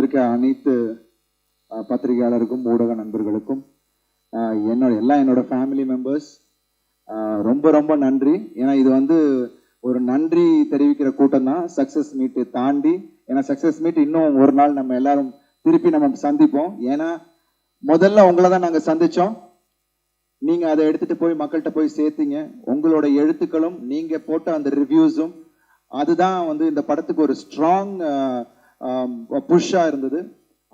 வந்திருக்க அனைத்து பத்திரிகையாளருக்கும் ஊடக நண்பர்களுக்கும் என்னோட எல்லா என்னோட ஃபேமிலி மெம்பர்ஸ் ரொம்ப ரொம்ப நன்றி. ஏன்னா இது வந்து ஒரு நன்றி தெரிவிக்கிற கூட்டம் தான். சக்ஸஸ் மீட்டு தாண்டி ஏன்னா சக்ஸஸ் மீட் இன்னும் ஒரு நாள் நம்ம எல்லாரும் திருப்பி நம்ம சந்திப்போம். ஏன்னா முதல்ல உங்களை தான் நாங்கள் சந்திச்சோம். நீங்க அதை எடுத்துட்டு போய் மக்கள்கிட்ட போய் சேர்த்தீங்க. உங்களோட எழுத்துக்களும் நீங்க போட்ட அந்த ரிவ்யூஸும் அதுதான் வந்து இந்த படத்துக்கு ஒரு ஸ்ட்ராங் புஷ்ஷாக இருந்தது.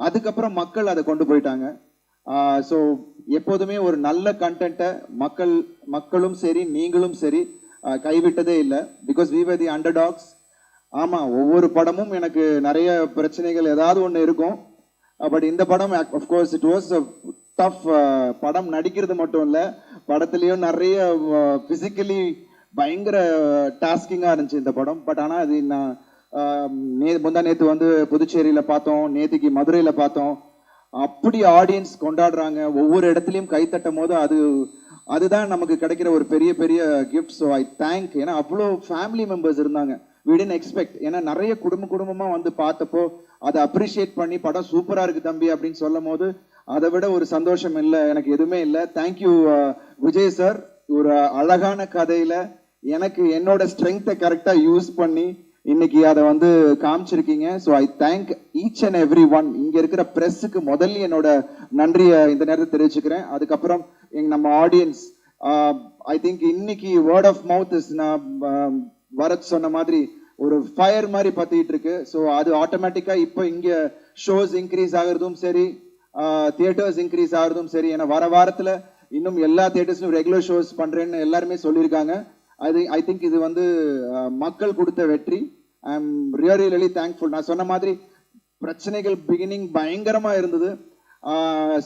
அதுக்கப்புறம் மக்கள் அதை கொண்டு போயிட்டாங்க. ஸோ எப்போதுமே ஒரு நல்ல கண்டென்ட்டை மக்கள் மக்களும் சரி நீங்களும் சரி கைவிட்டதே இல்லை. Because we were the underdogs ஆமாம் ஒவ்வொரு படமும் எனக்கு நிறைய பிரச்சனைகள் ஏதாவது ஒன்று இருக்கும். பட் இந்த படம் அஃப்கோர்ஸ் இட் வாஸ் டஃப் படம். நடிக்கிறது மட்டும் இல்லை படத்துலேயும் நிறைய ஃபிசிக்கலி பயங்கர டாஸ்கிங்காக இருந்துச்சு இந்த படம். பட் ஆனால் அது நான் நே முந்தா நேற்று வந்து புதுச்சேரியில் பார்த்தோம் நேற்றுக்கு மதுரையில் பார்த்தோம். அப்படி ஆடியன்ஸ் கொண்டாடுறாங்க. ஒவ்வொரு இடத்துலையும் கை போது அது அதுதான் நமக்கு கிடைக்கிற ஒரு பெரிய பெரிய கிஃப்ட் ஸோ ஐ தேங்க் ஏன்னா அவ்வளோ ஃபேமிலி மெம்பர்ஸ் இருந்தாங்க. We didn't எக்ஸ்பெக்ட் ஏன்னா நிறைய குடும்ப குடும்பமாக வந்து பார்த்தப்போ அதை அப்ரிஷியேட் பண்ணி படம் சூப்பராக இருக்குது தம்பி அப்படின்னு சொல்லும் போது அதை விட ஒரு சந்தோஷம் இல்லை எனக்கு எதுவுமே இல்லை. தேங்க்யூ விஜய் சார் ஒரு அழகான கதையில் எனக்கு என்னோட ஸ்ட்ரென்த்தை கரெக்டாக யூஸ் பண்ணி இன்னைக்கு அதை வந்து காமிச்சிருக்கீங்க. So I thank each and every one இங்கே இருக்கிற ப்ரெஸ்ஸுக்கு முதல்ல என்னோட நன்றியை இந்த நேரத்தில் தெரிவிச்சுக்கிறேன். அதுக்கப்புறம் எங்க நம்ம ஆடியன்ஸ் ஐ திங்க் இன்னைக்கு வேர்ட் ஆஃப் மவுத் இஸ் நான் um, ஆஹ், வரத் சொன்ன மாதிரி ஒரு ஃபயர் மாதிரி பத்திட்டு இருக்கு. ஸோ அது ஆட்டோமேட்டிக்காக இப்போ இங்கே ஷோஸ் இன்க்ரீஸ் ஆகுறதும் சரி தியேட்டர்ஸ் இன்க்ரீஸ் ஆகிறதும் சரி. ஏன்னா வர வாரத்தில் இன்னும் எல்லா தியேட்டர்ஸ்லையும் ரெகுலர் ஷோஸ் பண்ணுறேன்னு எல்லாருமே சொல்லியிருக்காங்க. அது ஐ திங்க் இது வந்து uh, மக்கள் கொடுத்த வெற்றி. I am really really thankful நான் சொன்ன மாதிரி பிரச்சனைகள் பிகினிங் பயங்கரமாக இருந்தது.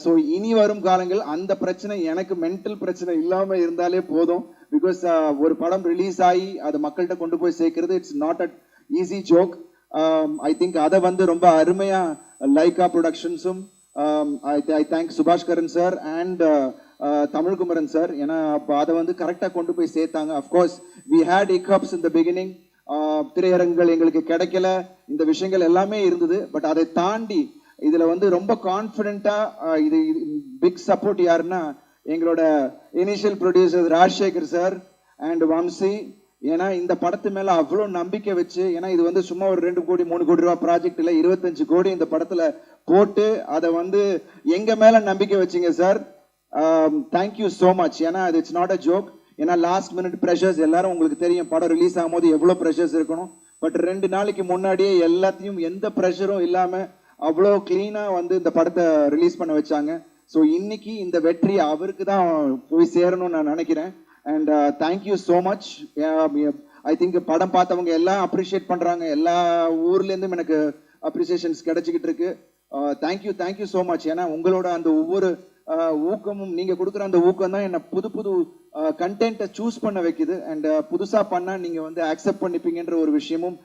ஸோ இனி வரும் காலங்கள் அந்த பிரச்சனை எனக்கு மென்டல் பிரச்சனை இல்லாமல் இருந்தாலே போதும். பிகாஸ் ஒரு படம் ரிலீஸ் ஆகி அது மக்கள்கிட்ட கொண்டு போய் சேர்க்கறது it's not at easy joke I think அதை வந்து ரொம்ப அருமையாக Lyca ப்ரொடக்ஷன்ஸும் I thank Subash Karan sir and Tamilkumaran sir ஏன்னா அப்போ அதை வந்து கரெக்டாக கொண்டு போய் சேர்த்தாங்க. Of course we had hiccups in the beginning திரையரங்குகள் எங்களுக்கு கிடைக்கல. இந்த விஷயங்கள் எல்லாமே இருந்தது. பட் அதை தாண்டி இதுல வந்து ரொம்ப கான்ஃபிடெண்ட்டாக இது பிக் சப்போர்ட் யாருன்னா எங்களோட initial producer Rajasekar sir and Vamsi. ஏன்னா இந்த படத்து மேல அவ்வளோ நம்பிக்கை வச்சு ஏன்னா இது வந்து சும்மா ஒரு ரெண்டு கோடி மூணு கோடி ரூபா ப்ராஜெக்ட் இருபத்தஞ்சு கோடி இந்த படத்துல போட்டு அதை வந்து எங்க மேல நம்பிக்கை வச்சீங்க sir thank you so much ஏன்னா இட்ஸ் நாட் அ ஜோக் ஏன்னா லாஸ்ட் மினிட் ப்ரெஷர்ஸ் எல்லாரும் உங்களுக்கு தெரியும் படம் ரிலீஸ் ஆகும்போது எவ்வளோ ப்ரெஷர்ஸ் இருக்கணும். பட் ரெண்டு நாளைக்கு முன்னாடியே எல்லாத்தையும் எந்த ப்ரெஷரும் இல்லாமல் அவ்வளோ க்ளீனாக வந்து இந்த படத்தை ரிலீஸ் பண்ண வச்சாங்க. ஸோ இன்னைக்கு இந்த வெற்றி அவருக்கு தான் போய் சேரணும்னு நான் நினைக்கிறேன். And thank you so much I think படம் பார்த்தவங்க எல்லாம் அப்ரிஷியேட் பண்ணுறாங்க எல்லா ஊர்லேருந்தும் எனக்கு அப்ரிசியேஷன்ஸ் கிடைச்சிக்கிட்டு இருக்கு. தேங்க்யூ தேங்க்யூ ஸோ மச் ஏன்னா உங்களோட அந்த ஒவ்வொரு ஊக்கமும் நீங்க கொடுக்குற அந்த ஊக்கம் தான் என்ன புது புது கண்டென்ட்டை சூஸ் பண்ண வைக்குது. அண்ட் புதுசா பண்ணா நீங்க வந்து அக்செப்ட் பண்ணிப்பீங்கன்ற ஒரு விஷயமும்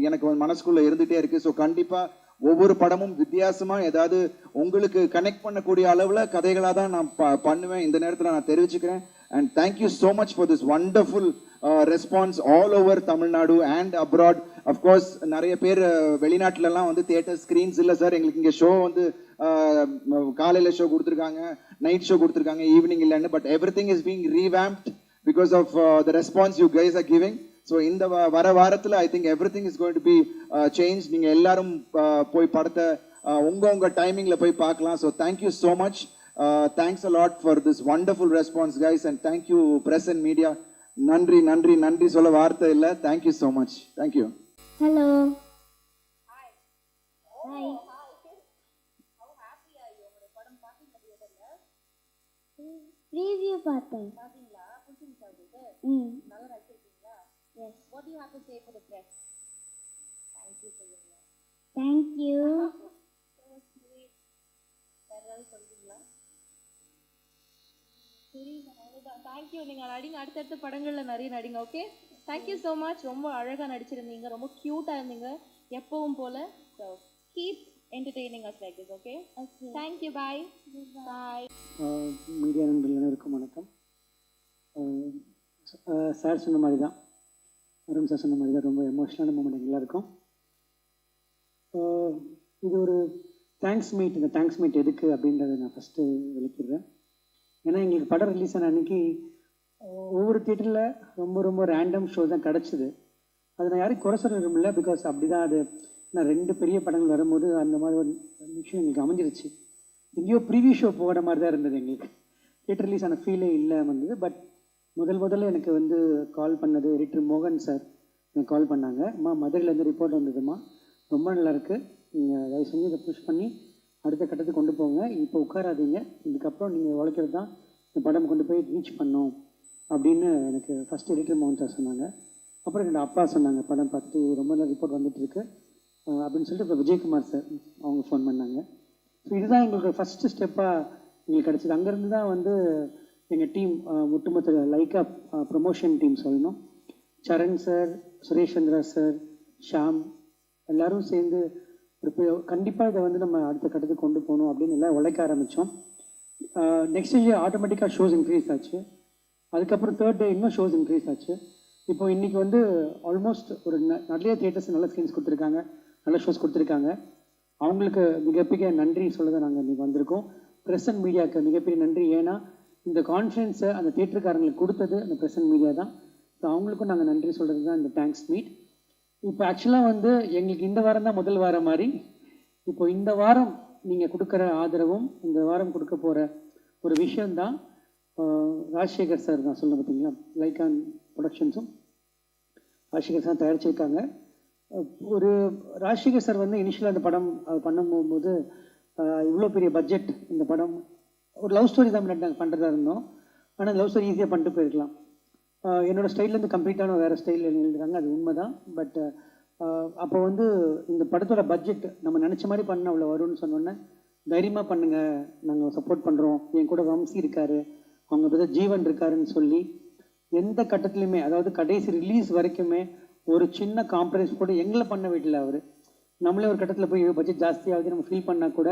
எனக்கு வந்து மனசுக்குள்ள இருந்துட்டே இருக்கு. ஸோ கண்டிப்பா ஒவ்வொரு படமும் வித்தியாசமா ஏதாவது உங்களுக்கு கனெக்ட் பண்ணக்கூடிய அளவுல கதைகளாக தான் நான் ப- பண்ணுவேன். இந்த நேரத்தில் நான் தெரிவிச்சுக்கிறேன். And thank you so much for this wonderful response all over Tamil Nadu and abroad of course நிறைய பேர் uh, வெளிநாட்டிலலாம் வந்து தியேட்டர் ஸ்க்ரீன்ஸ் இல்லை சார் எங்களுக்கு இங்கே ஷோ வந்து காலையில் ஷோ கொடுத்துருக்காங்க நைட் ஷோ கொடுத்துருக்காங்க ஈவினிங் இல்லைன்னு. But everything is being revamped because of the response you guys are giving so இந்த வ- வர வாரத்தில் I think everything is going to be change நீங்கள் எல்லாரும் uh, போய் படத்தை உங்கள் உங்க உங்க டைமிங்ல போய் பார்க்கலாம். So thank you so much thanks a lot for this wonderful response guys and thank you press and media நன்றி நன்றி நன்றி சொல்ல வார்த்தை இல்லை. Thank you so much thank you Hello. Hi. Preview பார்த்தேன். ம். Yes What do you have to say for the press? Thank you for your love. Thank you So sweet. வேற ஏதாவது சரி அவ்வளோதான் தேங்க்யூ நீங்கள் நடிங்க. அடுத்தடுத்த படங்களில் நிறைய நடிங்க okay thank you so much ரொம்ப அழகாக நடிச்சிருந்தீங்க. ரொம்ப க்யூட்டாக இருந்தீங்க. எப்பவும் போல so keep entertaining as like this okay okay thank you bye bye media நண்பர்கள் அனைவருக்கும் வணக்கம். சார் சொன்ன மாதிரி தான் அருண் சார் சொன்ன மாதிரி தான் ரொம்ப எமோஷ்னலான மூமெண்ட் எல்லாருக்கும். இது ஒரு தேங்க்ஸ் மீட் இந்த தேங்க்ஸ் மீட் எதுக்கு அப்படின்றத நான் ஃபஸ்ட்டு விளக்கிடுறேன். ஏன்னா எங்களுக்கு படம் ரிலீஸ் ஆன அன்னைக்கு ஒவ்வொரு தியேட்டரில் ரொம்ப ரொம்ப ரேண்டம் ஷோ தான் கிடச்சிது. அதை நான் யாரையும் குறை சொல்ல விரும்பல பிகாஸ் அப்படி தான் அது. நான் ரெண்டு பெரிய படங்கள் வரும்போது அந்த மாதிரி ஒரு விஷயம் எங்களுக்கு அமைஞ்சிருச்சு. எங்கேயோ ப்ரீவியூ ஷோ போகிற மாதிரி தான் இருந்தது எங்களுக்கு. தியேட்டர் ரிலீஸ் ஆன ஃபீலே இல்லாமல் இருந்தது. பட் முதல் முதல்ல எனக்கு வந்து கால் பண்ணது எடிட்டர் மோகன் சார் எனக்கு கால் பண்ணாங்க. அம்மா மதுரையிலேருந்து ரிப்போர்ட் வந்ததும்மா. ரொம்ப நல்லா நீங்கள் தயவு செஞ்சு இதை புஷ் பண்ணி அடுத்த கட்டத்துக்கு கொண்டு போங்க. இப்போ உட்காராதீங்க. இதுக்கப்புறம் நீங்கள் உழைக்கிறது தான் இந்த படம் கொண்டு போய் ரீச் பண்ணோம் அப்படின்னு எனக்கு ஃபஸ்ட் எடிட்டர் மோகன் சார் சொன்னாங்க. அப்புறம் என்னோட அப்பா சொன்னாங்க படம் பார்த்துட்டு ரொம்ப நல்ல ரிப்போர்ட் வந்துட்டுருக்கு அப்படின்னு சொல்லிட்டு இப்போ விஜயகுமார் சார் அவங்க ஃபோன் பண்ணாங்க. ஸோ இதுதான் எங்களுக்கு ஃபஸ்ட்டு ஸ்டெப்பாக எங்களுக்கு கிடச்சிது. அங்கேருந்து தான் வந்து எங்கள் டீம் ஒட்டுமொத்த லைக்கா ப்ரொமோஷன் டீம் சொல்லணும். சரண் சார் சுரேஷ் சந்திரா சார் ஷாம் எல்லோரும் சேர்ந்து ஒரு கண்டிப்பாக இதை வந்து நம்ம அடுத்த கட்டத்துக்கு கொண்டு போகணும் அப்படின்னு எல்லாம் உழைக்க ஆரம்பித்தோம் நெக்ஸ்ட் டே ஆட்டோமேட்டிக்காக ஷோஸ் இன்க்ரீஸ் ஆச்சு. அதுக்கப்புறம் தேர்ட் டே இன்னும் ஷோஸ் இன்க்ரீஸ் ஆச்சு. இப்போ இன்றைக்கி வந்து ஆல்மோஸ்ட் ஒரு ந- நிறைய தியேட்டர்ஸ் நல்ல ஸ்க்ரீன்ஸ் கொடுத்துருக்காங்க. நல்ல ஷோஸ் கொடுத்துருக்காங்க. அவங்களுக்கு மிகப்பெரிய நன்றி சொல்ல தான் நாங்கள் இன்றைக்கி வந்திருக்கோம். ப்ரெஸ் அண்ட் மீடியாவுக்கு மிகப்பெரிய நன்றி. ஏன்னா இந்த கான்ஃபிடென்ஸை அந்த தியேட்டருக்காரங்களுக்கு கொடுத்தது அந்த ப்ரெஸ் அண்ட் மீடியா தான். ஸோ அவங்களுக்கும் நாங்கள் நன்றி சொல்கிறது தான் இந்த தேங்க்ஸ் மீட் இப்போ ஆக்சுவலாக வந்து எங்களுக்கு இந்த வாரம் தான் முதல் வாரம் மாதிரி. இப்போ இந்த வாரம் நீங்கள் கொடுக்குற ஆதரவும் இந்த வாரம் கொடுக்க போகிற ஒரு விஷயந்தான் ராஜசேகர் சார் தான் சொல்ல பார்த்தீங்களா லைக் ஆன் ப்ரொடக்ஷன்ஸும் ராஜசேகர் சார் தயாரிச்சிருக்காங்க. ஒரு ராஜசேகர் சார் வந்து இனிஷியலாக அந்த படம் அது பண்ணும்போது இவ்வளோ பெரிய பட்ஜெட் இந்த படம் ஒரு லவ் ஸ்டோரி தான் நாங்கள் பண்ணுறதா இருந்தோம். ஆனால் லவ் ஸ்டோரி ஈஸியாக பண்ணிட்டு போயிருக்கலாம். என்னோடய என்னோட ஸ்டைல்லேருந்து கம்ப்ளீட்டான வேறு ஸ்டைலில் எழுதியிருக்காங்க. அது உண்மை தான் பட் அப்போ வந்து இந்த படத்தோட பட்ஜெட் நம்ம நினச்ச மாதிரி பண்ண அவ்வளோ வரும்னு சொன்னோன்னே தைரியமாக பண்ணுங்கள் நாங்கள் சப்போர்ட் பண்ணுறோம் என் கூட வம்சி இருக்காரு. அவங்க பதில் ஜீவன் இருக்காருன்னு சொல்லி எந்த கட்டத்துலையுமே அதாவது கடைசி ரிலீஸ் வரைக்குமே ஒரு சின்ன காம்ப்ரமைஸ் கூட எங்களை பண்ண வீட்டில் அவர். நம்மளே ஒரு கட்டத்தில் போய் பட்ஜெட் ஜாஸ்தியாகுது நம்ம ஃபீல் பண்ணால் கூட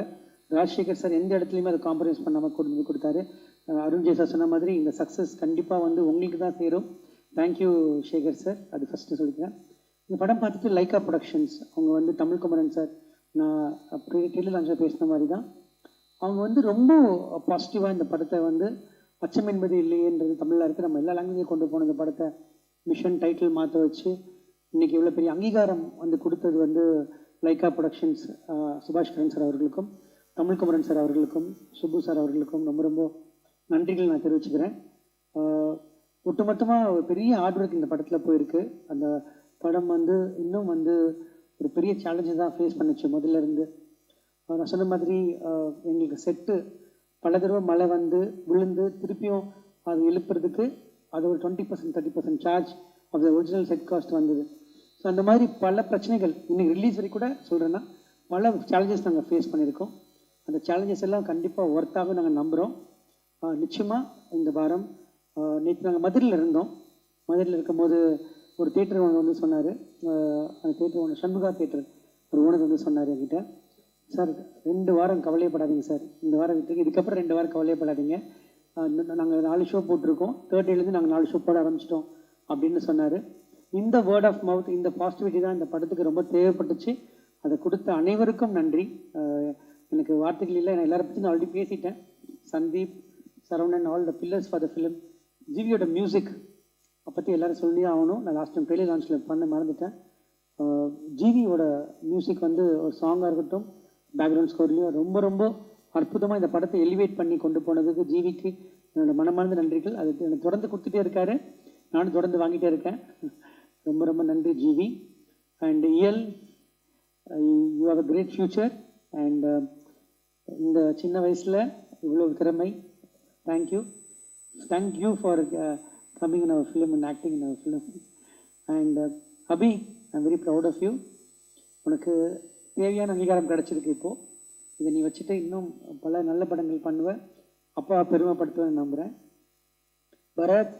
ராஜசேகர் சார் எந்த இடத்துலையுமே அதை காம்ப்ரமைஸ் பண்ணாமல் கொண்டு வந்து கொடுத்தாரு. அருண்ஜே அருண் சார் சொன்ன மாதிரி இந்த சக்ஸஸ் கண்டிப்பாக வந்து உங்களுக்கு தான் சேரும். தேங்க்யூ சேகர் சார் அது ஃபஸ்ட்டு சொல்லிக்கிறேன். இந்த படம் பார்த்துட்டு லைக்கா ப்ரொடக்ஷன்ஸ் அவங்க வந்து தமிழ் குமரன் சார் நான் அப்படி டெல்லி லான்ச்சில் பேசின மாதிரி தான். அவங்க வந்து ரொம்ப பாசிட்டிவாக இந்த படத்தை வந்து அச்சம் என்பது இல்லையேன்றது தமிழில் இருக்குது நம்ம எல்லா லாங்குவேஜையும் கொண்டு போன இந்த படத்தை மிஷன் டைட்டில் மாற்ற வச்சு இன்னைக்கு இவ்வளோ பெரிய அங்கீகாரம் வந்து கொடுத்தது வந்து Lyca productions Subash Karan sir அவர்களுக்கும் தமிழ் குமரன் சார் அவர்களுக்கும் சுப்பு சார் அவர்களுக்கும் ரொம்ப ரொம்ப நன்றிகள் நான் தெரிவிச்சுக்கிறேன். ஒட்டுமொத்தமாக ஒரு பெரிய ஹார்ட் ஒர்க் இந்த படத்தில் போயிருக்கு. அந்த படம் வந்து இன்னும் வந்து ஒரு பெரிய சேலஞ்சை தான் ஃபேஸ் பண்ணுச்சு முதல்ல இருந்து. நான் சொன்ன மாதிரி எங்களுக்கு செட்டு பல தடவை மழை வந்து விழுந்து திருப்பியும் அது எழுப்புறதுக்கு அது ஒரு twenty percent thirty percent charge of the original set cost வந்தது. ஸோ அந்த மாதிரி பல பிரச்சனைகள் இன்னைக்கு ரிலீஸ் வரைக்கும் கூட சொல்கிறேன்னா பல சேலஞ்சஸ் நாங்கள் ஃபேஸ் பண்ணியிருக்கோம். அந்த சேலஞ்சஸ் எல்லாம் கண்டிப்பாக ஒர்த்தாக நாங்கள் நம்புகிறோம் நிச்சயமாக இந்த வாரம் நேற்று நாங்கள் மதுரையில் இருந்தோம். மதுரையில் இருக்கும்போது ஒரு தேட்டர் ஒன்று வந்து சொன்னார். அந்த தேட்டர் ஒன்று சண்முகா தேட்டர் ஒரு ஓனர் வந்து சொன்னார் என்கிட்ட. சார் ரெண்டு வாரம் கவலையப்படாதீங்க சார். இந்த வாரம் விட்டுருக்கு இதுக்கப்புறம் ரெண்டு வாரம் கவலையப்படாதீங்க. நாங்கள் நாலு ஷோ போட்டிருக்கோம். தேர்ட் டேலேருந்து நாங்கள் நாலு ஷோ போட ஆரம்பிச்சிட்டோம். அப்படின்னு சொன்னார். இந்த வேர்ட் ஆஃப் மவுத் இந்த பாசிட்டிவிட்டி தான் இந்த படத்துக்கு ரொம்ப தேவைப்பட்டுச்சு. அதை கொடுத்த அனைவருக்கும் நன்றி. எனக்கு வார்த்தைகள் இல்லை. நான் எல்லாரை பற்றி நான் ஆல்ரெடி பேசிட்டேன். Sandeep Saravanan all the pillars for the film ஜிவியோட music பற்றி எல்லோரும் சொல்லியே ஆகணும். நான் லாஸ்ட் டைம் ட்ரெயிலர் லான்ச்சில் பண்ண மறந்துட்டேன். ஜிவியோட மியூசிக் வந்து ஒரு சாங்காக இருக்கட்டும் பேக்ரவுண்ட் ஸ்கோர்லேயும் ரொம்ப ரொம்ப அற்புதமாக இந்த படத்தை எலிவேட் பண்ணி கொண்டு போனதுக்கு ஜிவிக்கு என்னோடய மனமார்ந்த நன்றிகள். அது எனக்கு தொடர்ந்து கொடுத்துட்டே இருக்காரு. நானும் தொடர்ந்து வாங்கிட்டே இருக்கேன். ரொம்ப ரொம்ப நன்றி GV and Iyal you have a great future and இந்த சின்ன வயசில் இவ்வளோ திறமை thank you thank you for coming in our film and acting in our film and Abhi I'm very proud of you உனக்கு தேவையான அங்கீகாரம் கிடச்சிருக்கு இப்போது இதை நீ வச்சுட்டு இன்னும் பல நல்ல படங்கள் பண்ணுவேன் அப்பா பெருமைப்படுத்துவேன்னு நம்புகிறேன் Bharath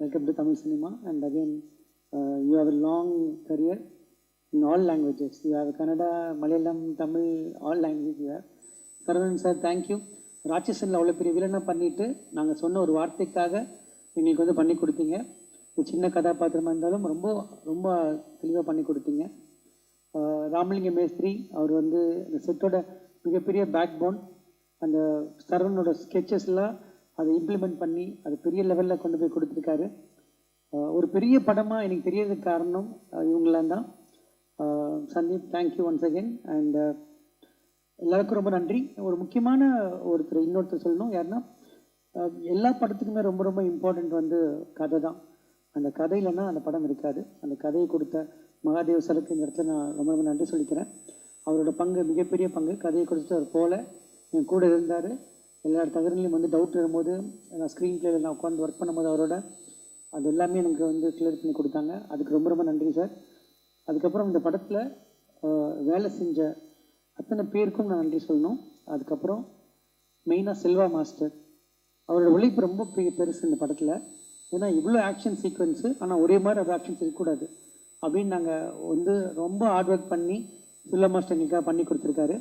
welcome to Tamil cinema and again you have a long career in all languages you have Kannada Malayalam Tamil all language you have Saravanan sir thank you ராட்சசனில் அவ்வளோ பெரிய வில்லனாக பண்ணிவிட்டு நாங்கள் சொன்ன ஒரு வார்த்தைக்காக எங்களுக்கு வந்து பண்ணி கொடுத்தீங்க. ஒரு சின்ன கதாபாத்திரமாக இருந்தாலும் ரொம்ப ரொம்ப தெளிவாக பண்ணி கொடுத்தீங்க. ராமலிங்க மேஸ்திரி அவர் வந்து இந்த செட்டோட மிகப்பெரிய பேக் போன் அந்த சரவணோட ஸ்கெச்சஸ்லாம் அதை இம்ப்ளிமெண்ட் பண்ணி அது பெரிய லெவலில் கொண்டு போய் கொடுத்துருக்காரு. ஒரு பெரிய படமாக எனக்கு தெரியறதுக்கு காரணம் இவங்களாம் தான். Sandeep thank you once again and எல்லாருக்கும் ரொம்ப நன்றி. ஒரு முக்கியமான ஒருத்தர் இன்னொருத்தர் சொல்லணும் யாருன்னா எல்லா படத்துக்குமே ரொம்ப ரொம்ப இம்பார்ட்டண்ட் வந்து கதை தான். அந்த கதை இல்லைன்னா அந்த படம் இருக்காது. அந்த கதையை கொடுத்த மகாதேவ் சலுக்கு இந்த இடத்துல நான் ரொம்ப ரொம்ப நன்றி சொல்லிக்கிறேன். அவரோட பங்கு மிகப்பெரிய பங்கு. கதையை கொடுத்தவர் போல என் கூட இருந்தார். எல்லா தகவலையும் வந்து டவுட் வரும்போது நான் ஸ்க்ரீன் பிளேயில் நான் உட்காந்து ஒர்க் பண்ணும்போது அவரோட அது எல்லாமே எனக்கு வந்து கிளியர் பண்ணி கொடுத்தாங்க. அதுக்கு ரொம்ப ரொம்ப நன்றி சார் அதுக்கப்புறம் இந்த படத்தில் வேலை செஞ்ச அத்தனை பேருக்கும் நான் நன்றி சொல்லணும். அதுக்கப்புறம் மெயினாக செல்வா மாஸ்டர் அவரோட உழைப்பு ரொம்ப பெரிய பெருசு இந்த படத்தில். ஏன்னா இவ்வளோ ஆக்ஷன் சீக்வன்ஸு ஆனால் ஒரே மாதிரி அவர் ஆக்ஷன்ஸ் இருக்கக்கூடாது. அப்படின்னு நாங்கள் வந்து ரொம்ப ஹார்ட் ஒர்க் பண்ணி செல்வா மாஸ்டர் எங்களுக்காக பண்ணி கொடுத்துருக்காரு.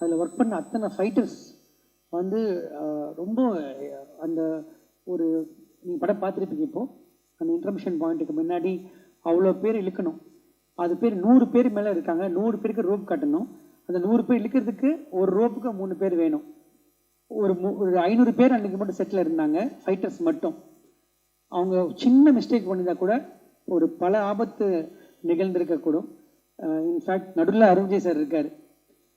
அதில் ஒர்க் பண்ண அத்தனை ஃபைட்டர்ஸ் வந்து ரொம்ப அந்த ஒரு நீங்கள் படம் பார்த்துருப்பீங்க இப்போது அந்த இன்டர்மிஷன் பாயிண்ட்டுக்கு முன்னாடி அவ்வளோ பேர் இழுக்கணும். அது பேர் நூறு பேர் மேலே இருக்காங்க. நூறு பேருக்கு ரோப் கட்டணும். அந்த நூறு பேர் இழுக்கிறதுக்கு ஒரு ரோப்புக்கு மூணு பேர் வேணும். ஒரு மு- ஒரு ஐநூறு பேர் அன்றைக்கி மட்டும் செட்டில் இருந்தாங்க ஃபைட்டர்ஸ் மட்டும். அவங்க சின்ன மிஸ்டேக் பண்ணியிருந்தா கூட ஒரு பல ஆபத்து நிகழ்ந்திருக்கக்கூடும். இன்ஃபேக்ட் நடுவில் அருண்ஜய் சார் இருக்கார்.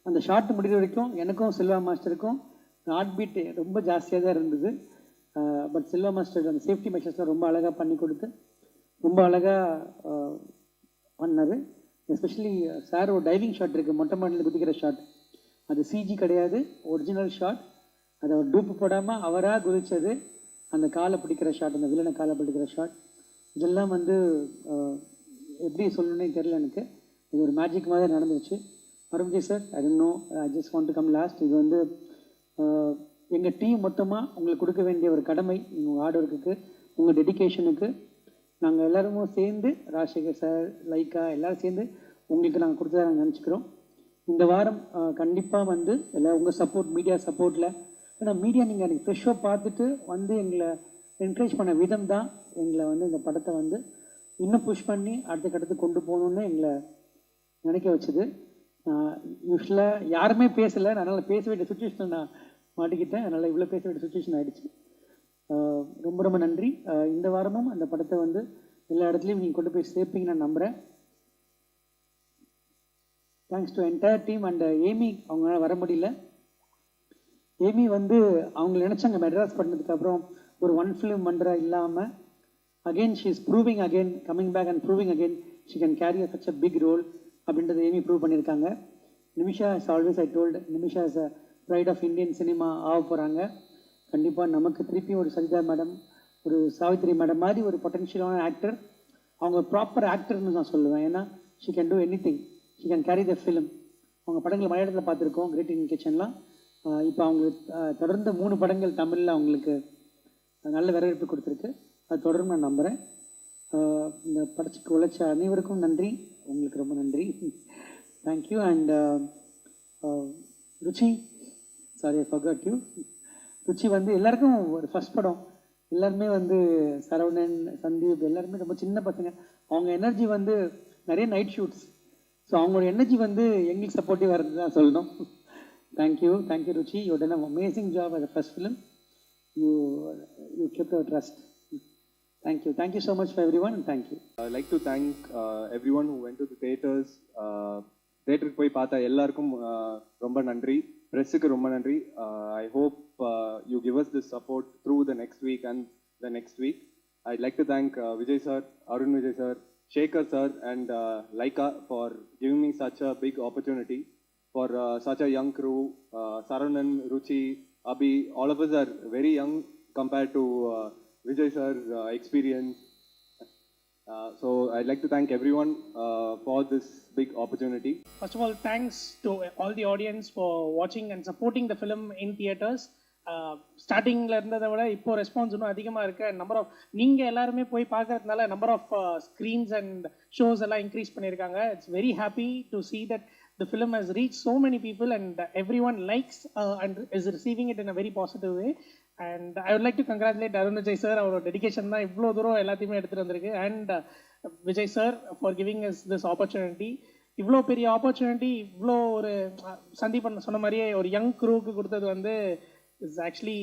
அந்த ஷார்ட் முடிகிற வரைக்கும் எனக்கும் செல்வா மாஸ்டருக்கும் ஹார்ட் பீட் ரொம்ப ஜாஸ்தியாக தான் இருந்தது. பட் செல்வா மாஸ்டர் அந்த சேஃப்டி மெஷர்ஸ்லாம் ரொம்ப அழகாக பண்ணி கொடுத்து ரொம்ப அழகாக பண்ணார். எஸ்பெஷலி uh, சார் ஒரு டைவிங் ஷாட் இருக்குது மொட்டை மாடியில் குதிக்கிற ஷாட் அது சிஜி கிடையாது. ஒரிஜினல் ஷாட் அதை அவர் டூப்பு போடாமல் அவராக குதித்தது அந்த காலை பிடிக்கிற ஷாட் அந்த வில்லனை காலை பிடிக்கிற ஷாட் இதெல்லாம் வந்து எப்படி சொல்லணுன்னே தெரியல எனக்கு. இது ஒரு மேஜிக் மாதிரி நடந்துச்சு Arunji sir I know I just want to come last இது வந்து எங்கள் டீம் மொத்தமாக உங்களுக்கு கொடுக்க வேண்டிய ஒரு கடமை உங்கள் ஹார்ட் ஒர்க்குக்கு உங்கள் டெடிகேஷனுக்கு நாங்கள் எல்லாருமே சேர்ந்து ராஜசேகர் சார் லைக்கா எல்லாரும் சேர்ந்து உங்களுக்கு நாங்கள் கொடுத்ததாக நாங்கள் நினச்சிக்கிறோம். இந்த வாரம் கண்டிப்பாக வந்து எல்லாம் உங்கள் சப்போர்ட் மீடியா சப்போர்ட்டில் ஏன்னா மீடியா நீங்கள் எனக்கு ஃப்ரெஷ்ஷாக பார்த்துட்டு வந்து எங்களை என்கரேஜ் பண்ண விதம் தான் எங்களை வந்து இந்த படத்தை வந்து இன்னும் புஷ் பண்ணி அடுத்த கட்டத்துக்கு கொண்டு போகணுன்னு எங்களை நினைக்க வச்சுது. யூஸ்வலாக யாருமே பேசலை. அதனால் பேச வேண்டிய சுச்சுவேஷன் நான் மாட்டிக்கிட்டேன். அதனால் இவ்வளோ பேச வேண்டிய சுச்சுவேஷன் ஆகிடுச்சு ரொம்ப ரொம்ப நன்றி. இந்த வாரமும் அந்த படத்தை வந்து எல்லா இடத்துலையும் நீங்கள் கொண்டு போய் சேர்ப்பீங்க நான் நம்புகிறேன் thanks to entire team and Amy அவங்களால வர முடியல. ஏமி வந்து அவங்க நினச்சாங்க மெட்ராஸ் பண்ணதுக்கப்புறம் ஒரு ஒன் ஃபிலிம் பண்ணுறா இல்லாமல் again she is proving again coming back and proving again she can carry such a big role அப்படின்றத ஏமி ப்ரூவ் பண்ணியிருக்காங்க. Nimisha is always I told Nimisha is a pride of Indian cinema ஆக போகிறாங்க கண்டிப்பாக நமக்கு திருப்பி ஒரு சரிதா madam ஒரு Savitri madam மாதிரி ஒரு பொட்டன்ஷியலான ஆக்டர் அவங்க ப்ராப்பர் ஆக்டர்னு நான் சொல்லுவேன். ஏன்னா she can do anything she can carry the film அவங்க படங்கள் மலையாளத்தில் பார்த்துருக்கோம் கிரேட் இன் கிச்சன்லாம் இப்போ அவங்க தொடர்ந்து மூணு படங்கள் தமிழில் அவங்களுக்கு நல்ல வரவேற்பு கொடுத்துருக்கு. அது தொடர்ந்து நான் நம்புகிறேன் இந்த படத்துக்கு உழைச்ச அனைவருக்கும் நன்றி. உங்களுக்கு ரொம்ப நன்றி. Thank you and Ruchi. Sorry I forgot you Ruchi வந்து எல்லாருக்கும் ஒரு ஃபஸ்ட் படம். எல்லாருமே வந்து சரவணன் சந்தீப் எல்லாருமே ரொம்ப சின்ன பசங்க. அவங்க எனர்ஜி வந்து நிறைய நைட் ஷூட்ஸ் ஸோ அவங்களோட எனர்ஜி வந்து எங்களுக்கு சப்போர்ட்டிவாக இருந்து தான் சொல்லணும். Thank you thank you Ruchi. You done amazing job as first film you you kept our trust thank you thank you so much for everyone thank you I'd like to thank uh, everyone who went to the theaters. Uh, தேட்டருக்கு போய் பார்த்தா எல்லாருக்கும் uh, ரொம்ப நன்றி. ப்ரெஸ்ஸுக்கு ரொம்ப நன்றி. Uh, I hope Uh, you give us this support through the next week and the next week. I'd like to thank uh, Vijay sir, Arun Vijay sir, Shaker sir, and uh, Laika for giving me such a big opportunity for such a young crew. Saranan, Ruchi, Abhi, all of us are very young compared to Vijay sir's experience. Uh, so I'd like to thank everyone uh, for this big opportunity. First of all, thanks to all the audience for watching and supporting the film in theaters. ஸ்டார்டிங்கில் இருந்ததை விட இப்போ response இன்னும் அதிகமாக இருக்கு. Number of நீங்கள் எல்லாருமே போய் பார்க்கறதுனால number of screens and shows எல்லாம் இன்க்ரீஸ் பண்ணியிருக்காங்க. It's very happy to see that the film has reached so many people and everyone likes uh, and is receiving it in a very positive way. And I would like to congratulate Arun Vijay sir, அவரோட dedication தான் இவ்வளோ தூரம் எல்லாத்தையுமே எடுத்துகிட்டு வந்திருக்கு. And Vijay sir for giving is this opportunity இவ்வளோ பெரிய opportunity இவ்வளோ ஒரு அஹ், சந்தீப் சொன்ன மாதிரியே ஒரு யங் குரூவுக்கு கொடுத்தது வந்து is actually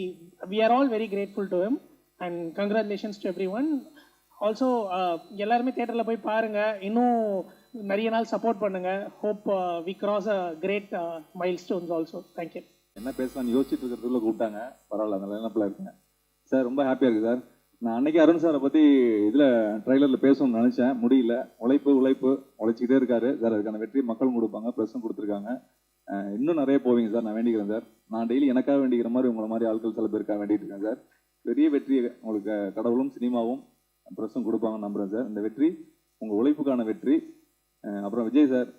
we are all very grateful to him and congratulations to everyone also எல்லாருமே தேட்டரில் போய் பாருங்கள் இன்னும் நிறைய நாள் சப்போர்ட் பண்ணுங்கள் hope we cross a great milestones also thank you என்ன பேசலாம்னு யோசிச்சுட்டு இருக்கிறதுக்குள்ள கூப்பிட்டாங்க. பரவாயில்ல அந்த நினைப்பில் இருக்கேன் சார் ரொம்ப ஹாப்பியாக இருக்குது சார் நான் அன்னைக்கு அருண் சாரை பற்றி இதில் ட்ரைலரில் பேசணும்னு நினச்சேன். முடியல. உழைப்பு உழைப்பு. உழைச்சிக்கிட்டே இருக்காரு. சார் அதுக்கான வெற்றி மக்களும் கொடுப்பாங்க. ப்ரெஸ்ஸும் கொடுத்துருக்காங்க. இன்னும் நிறைய போவீங்க சார். நான் வேண்டிக்கிறேன் சார். நான் டெய்லி எனக்காக வேண்டிக்கிற மாதிரி உங்களை மாதிரி ஆட்கள் சில பேருக்காக வேண்டிகிட்டு இருக்கேன் சார். பெரிய வெற்றி உங்களுக்கு கடவுளும் சினிமாவும் ப்ரெஸ்ஸும் கொடுப்பாங்கன்னு நம்புகிறேன் சார். இந்த வெற்றி உங்கள் உழைப்புக்கான வெற்றி. அப்புறம் விஜய் சார்.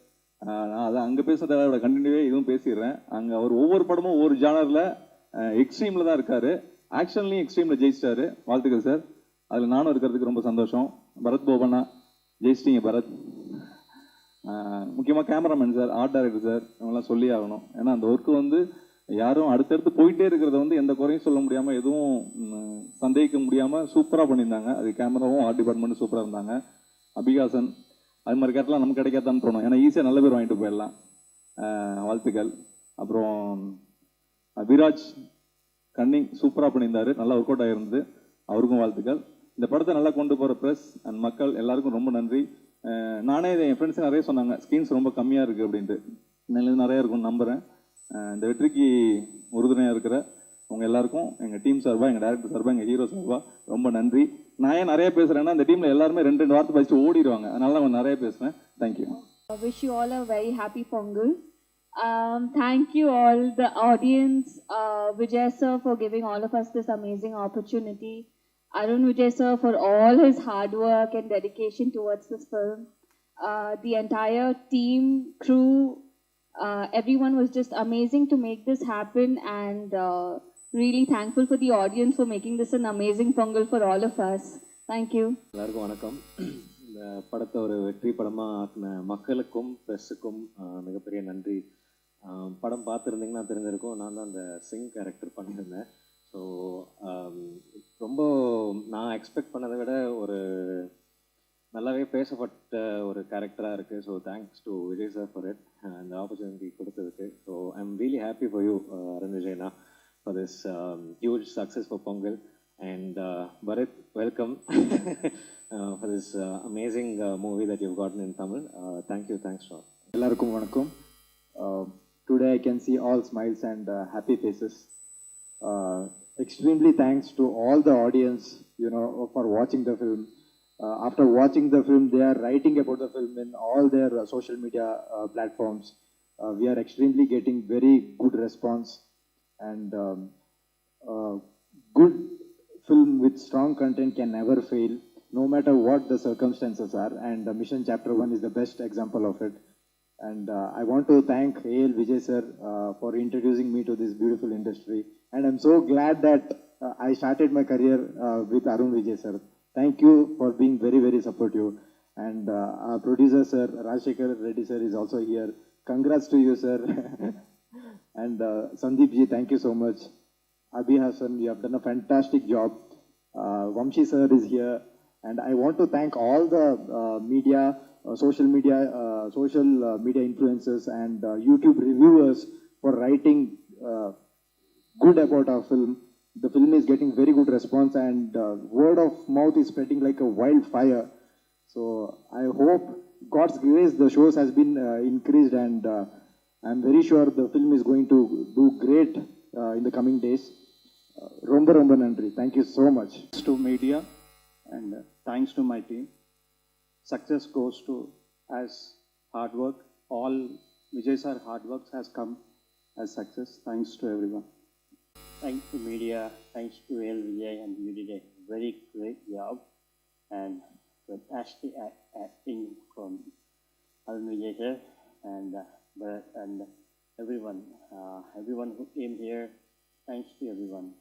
நான் அதான் அங்கே பேசுறதோட கண்டினியூவே இதுவும் பேசிடுறேன். அங்கே அவர் ஒவ்வொரு படமும் ஒவ்வொரு ஜானரில் எக்ஸ்ட்ரீமில் தான் இருக்கார். ஆக்ஷன்லையும் எக்ஸ்ட்ரீமில் ஜெயிச்சிட்டாரு. வாழ்த்துக்கள் சார். அதில் நானும் இருக்கிறதுக்கு ரொம்ப சந்தோஷம். பரத் போபண்ணா. ஜெயிச்சிட்டீங்க பரத். முக்கியமாக cameraman sir art director sir இவங்கெல்லாம் சொல்லி ஆகணும். ஏன்னா அந்த ஒர்க்கு வந்து யாரும் அடுத்தடுத்து போயிட்டே இருக்கிறத வந்து எந்த குறையும் சொல்ல முடியாமல் எதுவும் சந்தேகிக்க முடியாமல் சூப்பராக பண்ணியிருந்தாங்க. அது கேமராவும் ஆர்ட் டிபார்ட்மெண்ட்டும் சூப்பராக இருந்தாங்க. அபிகாசன் அது மாதிரி கேட்டலாம் நமக்கு கிடைக்காதான்னு தோணும். ஏன்னா ஈஸியாக நல்ல பேர் வாங்கிட்டு போயிடலாம். வாழ்த்துக்கள். அப்புறம் விராஜ் கன்னிங் சூப்பராக பண்ணியிருந்தார். நல்லா ஒர்க் அவுட் ஆகிருந்தது அவருக்கும் வாழ்த்துக்கள். இந்த படத்தை நல்லா கொண்டு போகிற ப்ரெஸ் அண்ட் மக்கள் எல்லாருக்கும் ரொம்ப நன்றி. நானே இதை என் ஃப்ரெண்ட்ஸ் நிறைய சொன்னாங்க. ஸ்கீன்ஸ் ரொம்ப கம்மியாக இருக்குது அப்படின்ட்டு. இன்னும் நிறையா இருக்கும்னு நம்புகிறேன் இந்த வெற்றிக்கு உறுதுணையாக இருக்கிற உங்கள் எல்லாருக்கும் எங்கள் டீம் சார்பாக எங்கள் டேரக்டர் சார்பாக எங்கள் ஹீரோ சார்பாக ரொம்ப நன்றி. நான் ஏன் நிறைய பேசுகிறேன்னா இந்த டீமில் எல்லாருமே ரெண்டு ரெண்டு வார்த்தை படிச்சு ஓடிடுவாங்க. அதனால நான் நிறைய பேசுகிறேன் thank you wish you all a very happy Pongal Um, thank you all, the audience, uh, Vijay sir for giving all of us this amazing opportunity. Arun Vijay sir for all his hard work and dedication towards this film. Uh, the entire team, crew, uh, everyone was just amazing to make this happen and uh, really thankful for the audience for making this an amazing Pongal for all of us. Thank you. எல்லாருக்கும் வணக்கம் இந்த படத்தை ஒரு வெற்றி படமாக ஆக்கின மக்களுக்கும் ப்ரெஸ்ஸுக்கும் மிகப்பெரிய நன்றி படம் பார்த்துருந்தீங்கன்னா தெரிஞ்சிருக்கும் நான் தான் அந்த சிங் கேரக்டர் பண்ணியிருந்தேன் ஸோ ரொம்ப நான் எக்ஸ்பெக்ட் பண்ணதை விட ஒரு நல்லாவே பேசப்பட்ட ஒரு கேரக்டராக இருக்குது so thanks to Vijay sir for it அந்த ஆப்பர்ச்சுனிட்டி கொடுத்ததுக்கு. So I am really happy for you Arun விஜய்னா for this huge success for Pongal and Bharath welcome for this amazing movie that you gotten in Tamil thank you thanks for எல்லாருக்கும் வணக்கம். Today I can see all smiles and happy faces uh, extremely thanks to all the audience you know for watching the film. Uh, after watching the film they are writing about the film in all their uh, social media uh, platforms. Uh, we are extremely getting very good response and um, good film with strong content can never fail no matter what the circumstances are. And mission chapter 1 is the best example of it and uh, I want to thank AL Vijay sir uh, for introducing me to this beautiful industry. And I'm so glad that uh, I started my career uh, with Arun Vijay sir. Thank you for being very, very supportive. And uh, our producer sir, Rajshekar Reddy sir is also here. Congrats to you sir. and uh, Sandeep ji, thank you so much. Abhi Hassan, you have done a fantastic job. Uh, Vamshi sir is here. And I want to thank all the uh, media, social media, uh, social uh, media influencers and uh, YouTube reviewers for writing uh, good about our film. The film is getting very good response and uh, word of mouth is spreading like a wildfire. So I hope God's grace, the shows has been uh, increased and uh, I'm very sure the film is going to do great uh, in the coming days. Uh, Romba Romba Nandri. Thank you so much. to media and uh, thanks to my team. Success goes to as hard work. All Vijay sir hard work has come as success. Thanks to everyone. Thanks to media, thanks to Vijay, and you did a very great job. And fantastic act- acting from Arun Vijay sir and uh, and everyone, uh, everyone who came here. Thanks to everyone.